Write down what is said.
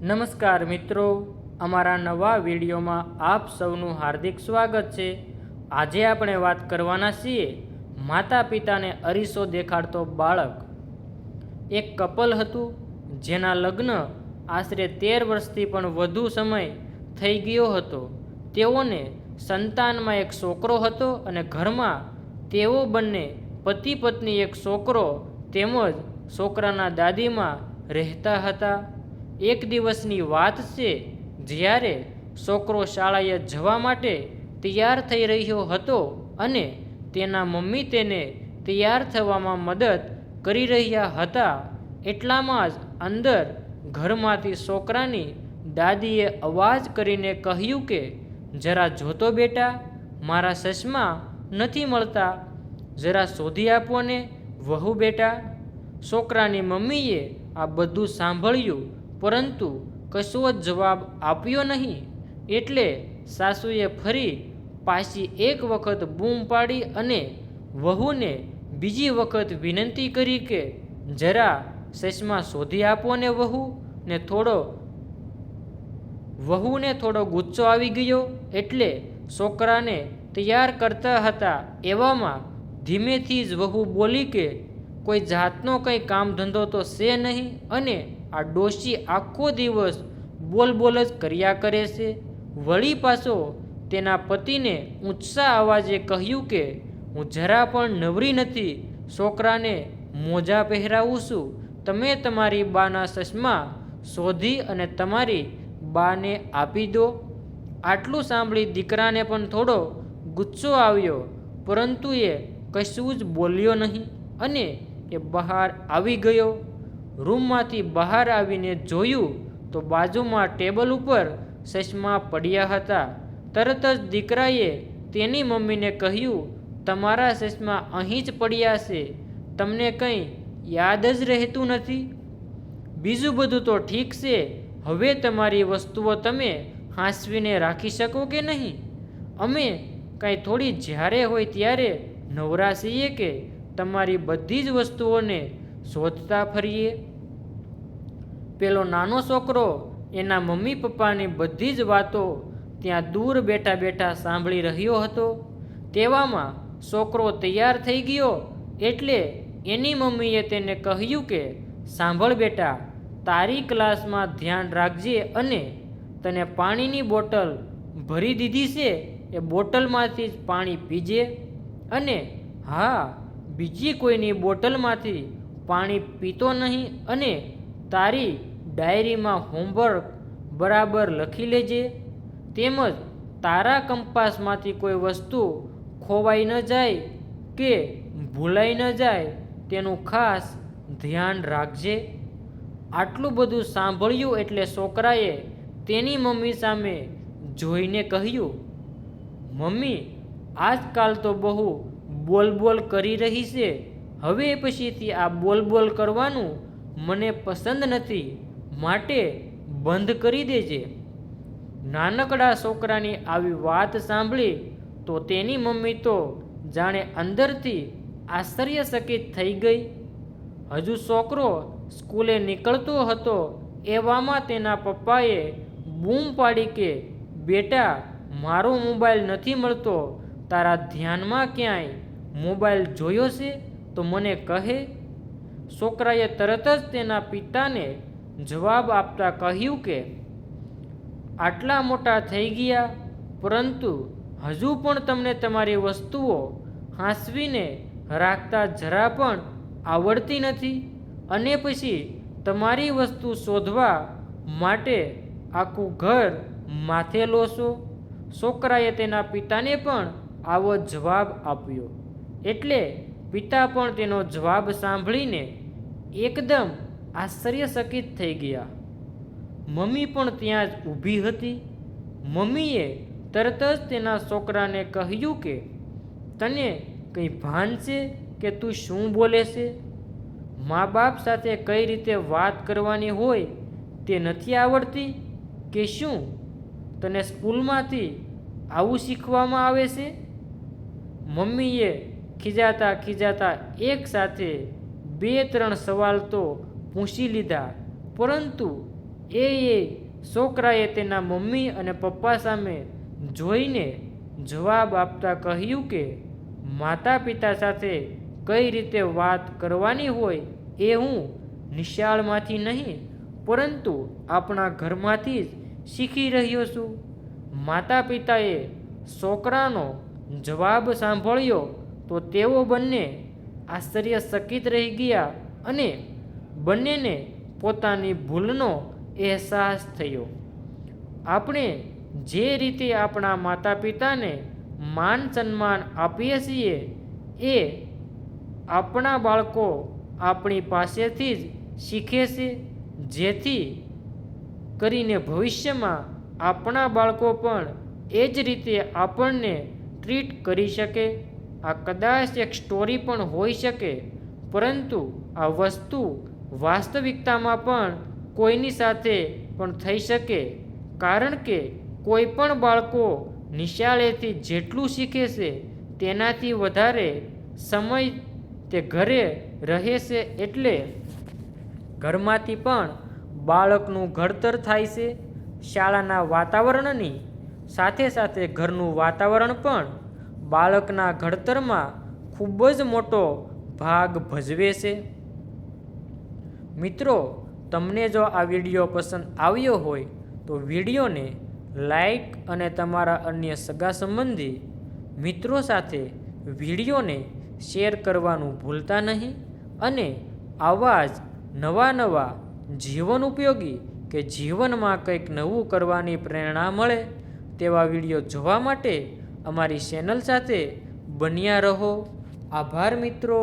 નમસ્કાર મિત્રો, અમારા નવા વિડીયોમાં આપ સૌનું હાર્દિક સ્વાગત છે. આજે આપણે વાત કરવાના છીએ માતા પિતાને અરીસો દેખાડતો બાળક. એક કપલ હતું, જેના લગ્ન આશરે તેર વર્ષથી પણ વધુ સમય થઈ ગયો હતો. તેઓને સંતાનમાં એક છોકરો હતો અને ઘરમાં તેઓ બંને પતિ પત્ની એક છોકરો તેમજ છોકરાના દાદીમાં રહેતા હતા. એક દિવસની વાત છે, જ્યારે છોકરો શાળાએ જવા માટે તૈયાર થઈ રહ્યો હતો અને તેના મમ્મી તેને તૈયાર થવામાં મદદ કરી રહ્યા હતા, એટલામાં જ અંદર ઘરમાંથી છોકરાની દાદીએ અવાજ કરીને કહ્યું કે, જરા જોતો બેટા, મારા ચશ્મા નથી મળતા. જરા શોધી આપો ને વહુ બેટા. છોકરાની મમ્મીએ આ બધું સાંભળ્યું પરંતુ કશો જ જવાબ આપ્યો નહીં. એટલે સાસુએ ફરી પાછી એક વખત બૂમ પાડી અને વહુને બીજી વખત વિનંતી કરી કે, જરા ચશ્મા શોધી આપો ને વહુ. ને થોડો વહુને થોડો ગુસ્સો આવી ગયો એટલે છોકરાને તૈયાર કરતા હતા એવામાં ધીમેથી જ વહુ બોલી કે, કોઈ જાતનો કંઈ કામ ધંધો તો છે નહીં. અને આ ડોશી આખો દિવસ બોલ બોલ જ કર્યા કરે છે. વળી પાછો તેના પતિને ઊંચા અવાજે કહ્યું કે, હું જરા પણ નવરી નથી, છોકરાને મોજા પહેરાવું છું. તમે તમારી બાના ચશ્મા શોધી અને તમારી બાને આપી દો. આટલું સાંભળી દીકરાને પણ થોડો ગુસ્સો આવ્યો, પરંતુ એ કશું જ બોલ્યો નહીં અને એ બહાર આવી ગયો. રૂમમાંથી બહાર આવીને જોયું તો બાજુમાં ટેબલ ઉપર ચશ્મા પડ્યા હતા. તરત જ દીકરાએ તેની મમ્મીને કહ્યું, તમારા ચશ્મા અહીં જ પડ્યા છે. તમને કંઈ યાદ જ રહેતું નથી? બીજું બધું તો ઠીક છે. હવે તમારી વસ્તુઓ તમે હાંસવીને રાખી શકો કે નહીં? અમે કાંઈ થોડી જ્યારે હોય ત્યારે નવરા છીએ કે તમારી બધી જ વસ્તુઓને શોધતા ફરીએ? પેલો નાનો છોકરો એના મમ્મી પપ્પાની બધી જ વાતો ત્યાં દૂર બેઠા બેઠા સાંભળી રહ્યો હતો. તેવામાં છોકરો તૈયાર થઈ ગયો એટલે એની મમ્મીએ તેને કહ્યું કે, સાંભળ બેટા, તારી ક્લાસમાં ધ્યાન રાખજે અને તને પાણીની બોટલ ભરી દીધી છે એ બોટલમાંથી જ પાણી પીજે અને હા, બીજી કોઈની બોટલમાંથી પાણી પીતો નહીં અને તારી ડાયરીમાં હોમવર્ક બરાબર લખી લેજે. તેમજ તારા કંપાસમાંથી કોઈ વસ્તુ ખોવાઈ ન જાય કે ભૂલાઈ ન જાય તેનું ખાસ ધ્યાન રાખજે. આટલું બધું સાંભળ્યું એટલે છોકરાએ તેની મમ્મી સામે જોઈને કહ્યું, મમ્મી, આજકાલ તો બહુ બોલ બોલ કરી રહી છે. હવે પછીથી આ બોલ બોલ કરવાનું મને પસંદ નથી. માટે બંધ કરી દેજે. નાનકડા છોકરાની આવી વાત સાંભળી તો તેની મમ્મી તો જાણે અંદરથી આશ્ચર્યચકિત થઈ ગઈ. હજુ છોકરો સ્કૂલે નીકળતો હતો એવામાં તેના પપ્પાએ બૂમ પાડી કે, બેટા, મારો મોબાઈલ નથી મળતો. તારા ધ્યાનમાં ક્યાંય મોબાઈલ જોયો છે? તો મને કહે. છોકરાએ તરત જ તેના પિતાને જવાબ આપતા કહ્યું કે, આટલા મોટા થઈ ગયા, પરંતુ હજુ પણ તમને તમારી વસ્તુઓ હાંસવીને રાખતા જરા પણ આવડતી નથી અને પછી તમારી વસ્તુ શોધવા માટે આખું ઘર માથે લો છો છોકરાએ તેના પિતાને પણ આવો જવાબ આપ્યો. એટલે પિતા પણ તેનો જવાબ સાંભળીને એકદમ આશ્ચર્યચકિત થઈ ગયા. મમ્મી પણ ત્યાં જ ઊભી હતી. મમ્મીએ તરત જ તેના છોકરાને કહ્યું કે, તને કંઈ ભાન છે કે તું શું બોલે છે? મા બાપ સાથે કઈ રીતે વાત કરવાની હોય તે નથી આવડતી કે શું? તને સ્કૂલમાંથી આવું શીખવામાં આવે છે? મમ્મીએ ખીજાતા ખીજાતા એક સાથે બે ત્રણ સવાલ તો પૂછી લીધા. પરંતુ એ એ છોકરાએ તેના મમ્મી અને પપ્પા સામે જોઈને જવાબ આપતા કહ્યું કે માતા પિતા સાથે કઈ રીતે વાત કરવાની હોય એ હું નિશાળમાંથી નહીં, પરંતુ આપણા ઘરમાંથી જ શીખી રહ્યો છું. માતા પિતાએ છોકરાનો જવાબ સાંભળ્યો તો તેઓ બંને આશ્ચર્યચકિત રહી ગયા અને બંનેને પોતાની ભૂલનો અહેસાસ થયો. આપણે જે રીતે આપણા માતા પિતાને માન સન્માન આપીએ છીએ, એ આપણા બાળકો આપણી પાસેથી જ શીખે છે, જેથી કરીને ભવિષ્યમાં આપણા બાળકો પણ એ જ રીતે આપણને ટ્રીટ કરી શકે. આ કદાચ એક સ્ટોરી પણ હોઈ શકે, પરંતુ આ વસ્તુ વાસ્તવિકતામાં પણ કોઈની સાથે પણ થઈ શકે. કારણ કે કોઈ પણ બાળકો નિશાળેથી જેટલું શીખે છે, તેનાથી વધારે સમય તે ઘરે રહે છે એટલે ઘરમાંથી પણ બાળકનું ઘડતર થાય છે. શાળાના વાતાવરણની સાથે સાથે ઘરનું વાતાવરણ પણ બાળકના ઘડતરમાં ખૂબ જ મોટો ભાગ ભજવે છે. મિત્રો, તમને જો આ વીડિયો પસંદ આવ્યો હોય, તો વિડીયોને લાઈક અને તમારા અન્ય સગા સંબંધી મિત્રો સાથે વિડીયોને શેર કરવાનું ભૂલતા નહીં અને આવા જ નવા નવા જીવન ઉપયોગી કે જીવનમાં કંઈક નવું કરવાની પ્રેરણા મળે તેવા વીડિયો જોવા માટે અમારી ચેનલ સાથે બન્યા રહો. આભાર મિત્રો.